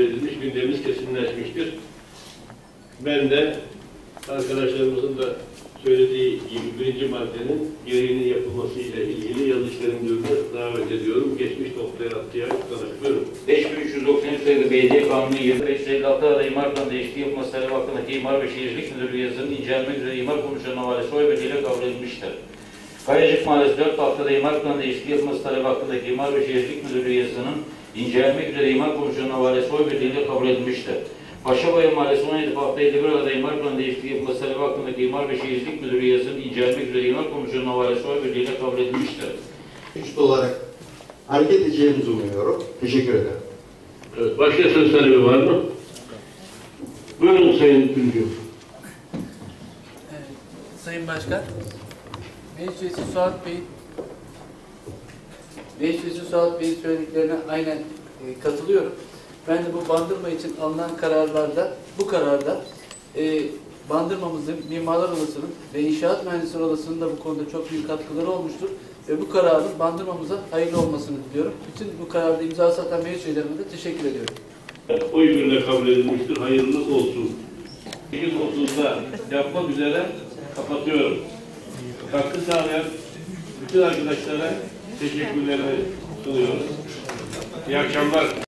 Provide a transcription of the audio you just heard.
edilmiş gündemimiz kesinleşmiştir. Ben de arkadaşlarımızın da söylediği gibi birinci maddenin gereğinin yapılması ile ilgili yazışlarım müdürüne davet ediyorum. Geçmiş noktaya attıya tanışıyorum. 5393 sayılı Belediye Kanunu 2556 arada imar planı değişikliği yapılması talebi hakkındaki imar ve şehircilik müdürlüğü yazısının incelenmek üzere imar komisyonu havalesi oy birliğiyle kabul edilmiştir. Kayacık Mahallesi 4 haftada imar planı değişikliği yapılması talebi hakkındaki imar ve şehircilik müdürlüğü yazısının incelenmek üzere imar komisyonu havalesi oy birliğiyle kabul edilmiştir. Paşabaya Mahallesi 17 hafta 51 arada imar planı değişikliği yapılması talebi hakkındaki imar ve şehircilik müdürlüğü yazısının incelenmek üzere imar komisyonu havalesi oy birliğiyle kabul edilmiştir. güçlü olarak hareket edeceğimizi umuyorum. Teşekkür ederim. Evet, başka söz talebi var mı? Buyurun Sayın Güncü. Evet, Sayın Başkan, Meclis Üyesi Suat Bey, Meclis Üyesi Suat Bey'in söylediklerine aynen e, katılıyorum. Ben de bu bandırma için alınan kararlarda, bu kararda e, bandırmamızın, mimarlar odasının ve inşaat mühendisleri odasının da bu konuda çok büyük katkıları olmuştur. Ve bu kararın bandırmamıza hayırlı olmasını diliyorum. Bütün bu kararda imza atan meclis de teşekkür ediyorum. Oy birliğiyle kabul edilmiştir. Hayırlı olsun. 8.30'da yapmak üzere kapatıyorum. Katkı sağlayan bütün arkadaşlara teşekkürlerimi sunuyoruz. İyi akşamlar.